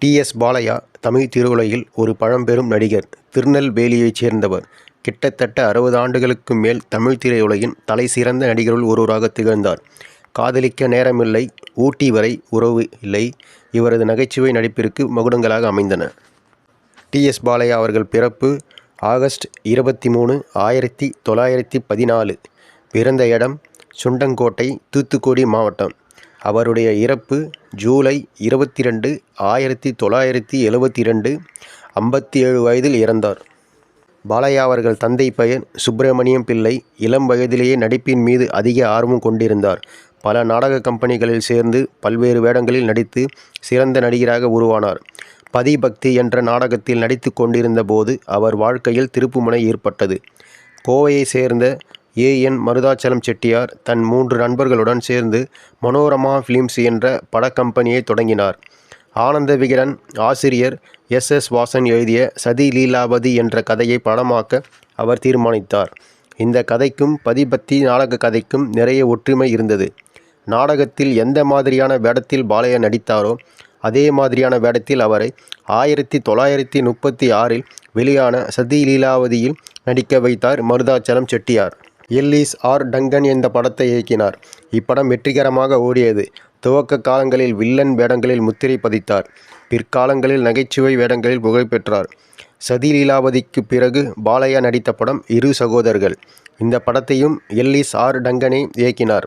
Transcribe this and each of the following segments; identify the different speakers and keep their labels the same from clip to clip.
Speaker 1: D S Balaiah Tamil திரையுலகில் ஒரு பழம்பெரும் நடிகர் திருநெல்வேலியைச் சேர்ந்தவர். கிட்டத்தட்ட அறுபது ஆண்டுகளுக்கு மேல் தமிழ் திரையுலகின் தலைசிறந்த நடிகருள் ஒருவராக திகழ்ந்தார். காதலிக்க நேரமில்லை ஊட்டி வரை உறவு இல்லை இவரது நகைச்சுவை நடிப்பிற்கு மகுடங்களாக அமைந்தன. டி எஸ் பாலையா அவர்கள் பிறப்பு ஆகஸ்ட் இருபத்தி மூணு ஆயிரத்தி தொள்ளாயிரத்தி பதினாலு. பிறந்த இடம் சுண்டங்கோட்டை தூத்துக்குடி மாவட்டம். அவருடைய இறப்பு ஜூலை இருபத்தி ரெண்டு ஆயிரத்தி தொள்ளாயிரத்தி எழுபத்தி ரெண்டு ஐம்பத்தி ஏழு வயதில் இறந்தார். பாலையா அவர்கள் தந்தை பெயர் சுப்பிரமணியம் பிள்ளை இளம் வயதிலேயே நடிப்பின் மீது அதிக ஆர்வம் கொண்டிருந்தார். பல நாடக கம்பெனிகளில் சேர்ந்து பல்வேறு வேடங்களில் நடித்து சிறந்த நடிகராக உருவானார். பதிபக்தி என்ற நாடகத்தில் நடித்து கொண்டிருந்த போது அவர் வாழ்க்கையில் திருப்புமுனை ஏற்பட்டது. கோவையை சேர்ந்த ஏ. என். மருதாச்சலம் செட்டியார் தன் மூன்று நண்பர்களுடன் சேர்ந்து மனோரமா ஃபிலிம்ஸ் என்ற படக்கம்பெனியை தொடங்கினார். ஆனந்த விகடன் ஆசிரியர் எஸ். எஸ். வாசன் எழுதிய சதி லீலாவதி என்ற கதையை படமாக்க அவர் தீர்மானித்தார். இந்த கதைக்கும் பதிபத்தி நாடக கதைக்கும் நிறைய ஒற்றுமை இருந்தது. நாடகத்தில் எந்த மாதிரியான வேடத்தில் பாலையா நடித்தாரோ அதே மாதிரியான வேடத்தில் அவரை ஆயிரத்தி தொள்ளாயிரத்தி முப்பத்தி ஆறில் வெளியான சதி லீலாவதியில் நடிக்க வைத்தார் Maruthachalam Chettiar. Ellis R Duncan என்ற படத்தை இயக்கினார். இப்படம் வெற்றிகரமாக ஓடியது. துவக்க காலங்களில் வில்லன் வேடங்களில் முத்திரை பதித்தார். பிற்காலங்களில் நகைச்சுவை வேடங்களில் புகழ்பெற்றார் சதி லீலாவதிக்கு பிறகு பாலையா நடித்த படம் இரு சகோதரர்கள். இந்த படத்தையும் எல்லிஸ் ஆர் டங்கனே இயக்கினார்.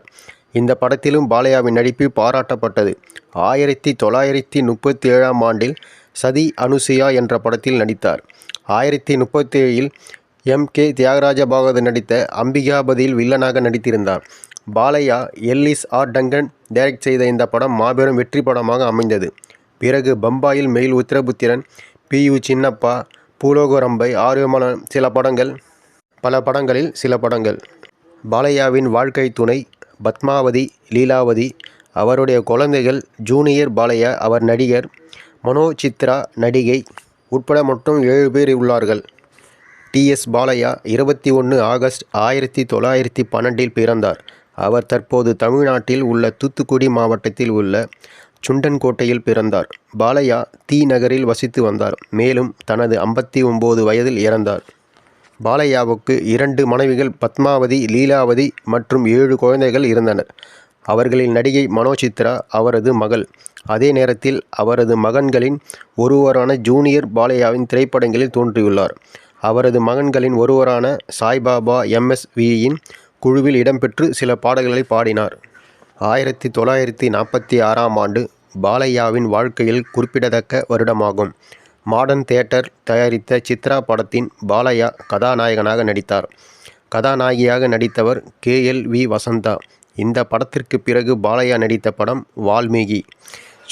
Speaker 1: இந்த படத்திலும் பாலையாவின் நடிப்பு பாராட்டப்பட்டது. ஆயிரத்தி தொள்ளாயிரத்தி முப்பத்தி ஏழாம் ஆண்டில் சதி அனுசுயா என்ற படத்தில் நடித்தார். ஆயிரத்தி முப்பத்தி ஏழில் எம். கே. தியாகராஜ பாகவதர் நடித்த அம்பிகாபதியில் வில்லனாக நடித்திருந்தார். Balaiah Ellis R. Duncan direct செய்த இந்த படம் மாபெரும் வெற்றி படமாக அமைந்தது. பிறகு பம்பாயில் mail Uthiraputhiran P. U. Chinnappa Bhoolokarambai ஆர்வமான சில படங்கள் பல படங்களில் சில படங்கள். பாலையாவின் வாழ்க்கை துணை பத்மாவதி லீலாவதி அவருடைய குழந்தைகள் ஜூனியர் பாலையா அவர் நடிகர் மனோ சித்ரா நடிகை உட்பட மொத்தம் ஏழு பேர் உள்ளார்கள். டி எஸ் பாலையா இருபத்தி ஒன்று ஆகஸ்ட் ஆயிரத்தி தொள்ளாயிரத்தி பன்னெண்டில் பிறந்தார். அவர் தற்போது தமிழ்நாட்டில் உள்ள தூத்துக்குடி மாவட்டத்தில் உள்ள சுண்டன்கோட்டையில் பிறந்தார். பாலையா தீ நகரில் வசித்து வந்தார். மேலும் தனது ஐம்பத்தி ஒம்பது வயதில் இறந்தார். பாலையாவுக்கு இரண்டு மனைவிகள் பத்மாவதி லீலாவதி மற்றும் ஏழு குழந்தைகள் இருந்தனர். அவர்களில் நடிகை மனோசித்ரா அவரது மகள். அதே நேரத்தில் அவரது மகன்களின் ஒருவரான ஜூனியர் பாலையாவின் திரைப்படங்களில் தோன்றியுள்ளார். அவரது மகன்களின் ஒருவரான சாய்பாபா எம்எஸ்வியின் குழுவில் இடம்பெற்று சில பாடல்களை பாடினார். ஆயிரத்தி தொள்ளாயிரத்தி நாற்பத்தி ஆறாம் ஆண்டு பாலையாவின் வாழ்க்கையில் குறிப்பிடத்தக்க வருடமாகும். மாடர்ன் தியேட்டர் தயாரித்த சித்ரா படத்தின் பாலையா கதாநாயகனாக நடித்தார். கதாநாயகியாக நடித்தவர் கே. எல். வி. வசந்தா. இந்த படத்திற்கு பிறகு பாலையா நடித்த படம் வால்மீகி.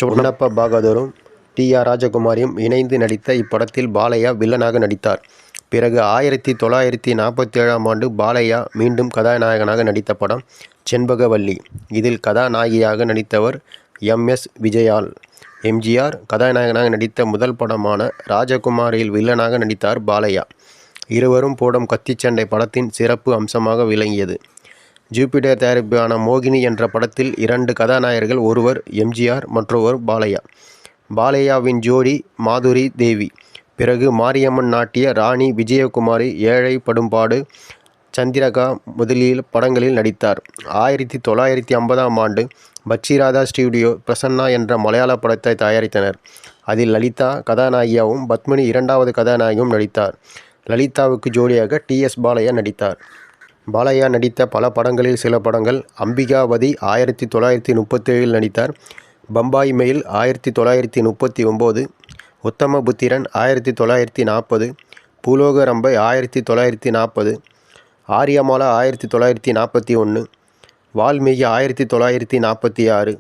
Speaker 1: சொன்னப்ப பாகதரும் டி. ஆர். ராஜகுமாரியும் இணைந்து நடித்த இப்படத்தில் பாலையா வில்லனாக நடித்தார். பிறகு ஆயிரத்தி தொள்ளாயிரத்தி நாற்பத்தி ஏழாம் ஆண்டு பாலையா மீண்டும் கதாநாயகனாக நடித்த படம் செண்பகவல்லி. இதில் கதாநாயகியாக நடித்தவர் எம். எஸ். விஜயால். எம்ஜிஆர் கதாநாயகனாக நடித்த முதல் படமான ராஜகுமாரியில் வில்லனாக நடித்தார் பாலையா. இருவரும் போடும் கத்திச்சண்டை படத்தின் சிறப்பு அம்சமாக விளங்கியது. ஜூபிட்டர் தயாரிப்பான மோகினி என்ற படத்தில் இரண்டு கதாநாயகர்கள் ஒருவர் எம்ஜிஆர் மற்றொருவர் பாலையா. பாலையாவின் ஜோடி மாதுரி தேவி. பிறகு மாரியம்மன் நாட்டிய ராணி விஜயகுமாரி ஏழை படும்பாடு சந்திரகா முதலில் படங்களில் நடித்தார். ஆயிரத்தி தொள்ளாயிரத்தி ஐம்பதாம் ஆண்டு பச்சிராதா ஸ்டுடியோ பிரசன்னா என்ற மலையாள படத்தை தயாரித்தனர். அதில் லலிதா கதாநாயகியாகவும் பத்மினி இரண்டாவது கதாநாயகியும் நடித்தார். லலிதாவுக்கு ஜோடியாக டி. எஸ். பாலையா நடித்தார். பாலையா நடித்த பல படங்களில் சில படங்கள் அம்பிகாவதி ஆயிரத்தி தொள்ளாயிரத்தி முப்பத்தேழில் நடித்தார். பம்பாய் மெயில் ஆயிரத்தி தொள்ளாயிரத்தி முப்பத்தி ஒம்பது உத்தமபுத்திரன் ஆயிரத்தி தொள்ளாயிரத்தி நாற்பது பூலோக ரம்பை ஆயிரத்தி தொள்ளாயிரத்தி நாற்பது ஆரியமாலா ஆயிரத்தி தொள்ளாயிரத்தி நாற்பத்தி ஒன்று வால்மீகி ஆயிரத்தி தொள்ளாயிரத்தி நாற்பத்தி ஆறு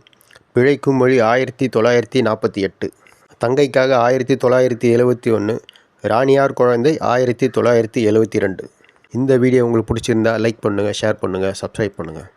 Speaker 1: பிழைக்கும் மொழி ஆயிரத்தி தொள்ளாயிரத்தி நாற்பத்தி எட்டு. தங்கைக்காக ஆயிரத்தி தொள்ளாயிரத்தி எழுபத்தி ஒன்று ராணியார் குழந்தை ஆயிரத்தி தொள்ளாயிரத்தி எழுபத்தி ரெண்டு. இந்த வீடியோ உங்களுக்கு பிடிச்சிருந்தா லைக் பண்ணுங்கள் ஷேர் பண்ணுங்கள் சப்ஸ்கிரைப் பண்ணுங்கள்